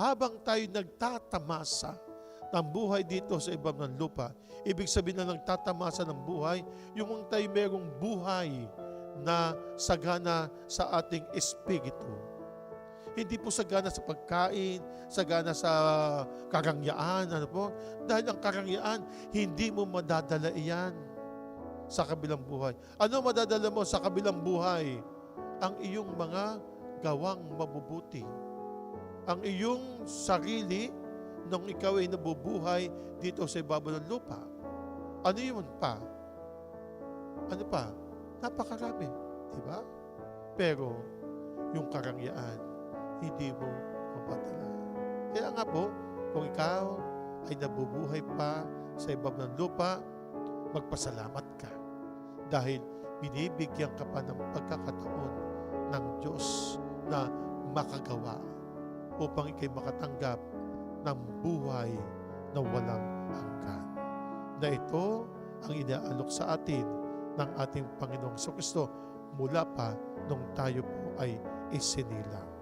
habang tayo nagtatamasa ng buhay dito sa ibang ng lupa, ibig sabihin na nagtatamasa ng buhay, yung tayo merong buhay na sagana sa ating espiritu. Hindi po sagana sa pagkain, sagana sa karangyaan, ano po? Dahil ang karangyaan, hindi mo madadala iyan sa kabilang buhay. Ano madadala mo sa kabilang buhay? Ang iyong mga gawang mabubuti. Ang iyong sarili nung ikaw ay nabubuhay dito sa ibabaw ng lupa. Ano yun pa? Ano pa? Napakarami. Di ba? Pero, yung karangyaan, hindi mo mapadala. Kaya nga po, kung ikaw ay nabubuhay pa sa ibabaw ng lupa, magpasalamat ka. Dahil binibigyan ka pa ng pagkakataon ng Diyos na makagawa upang ikay makatanggap ng buhay na walang hanggan. Na ito ang inaalok sa atin ng ating Panginoong Kristo mula pa nung tayo po ay isinilang.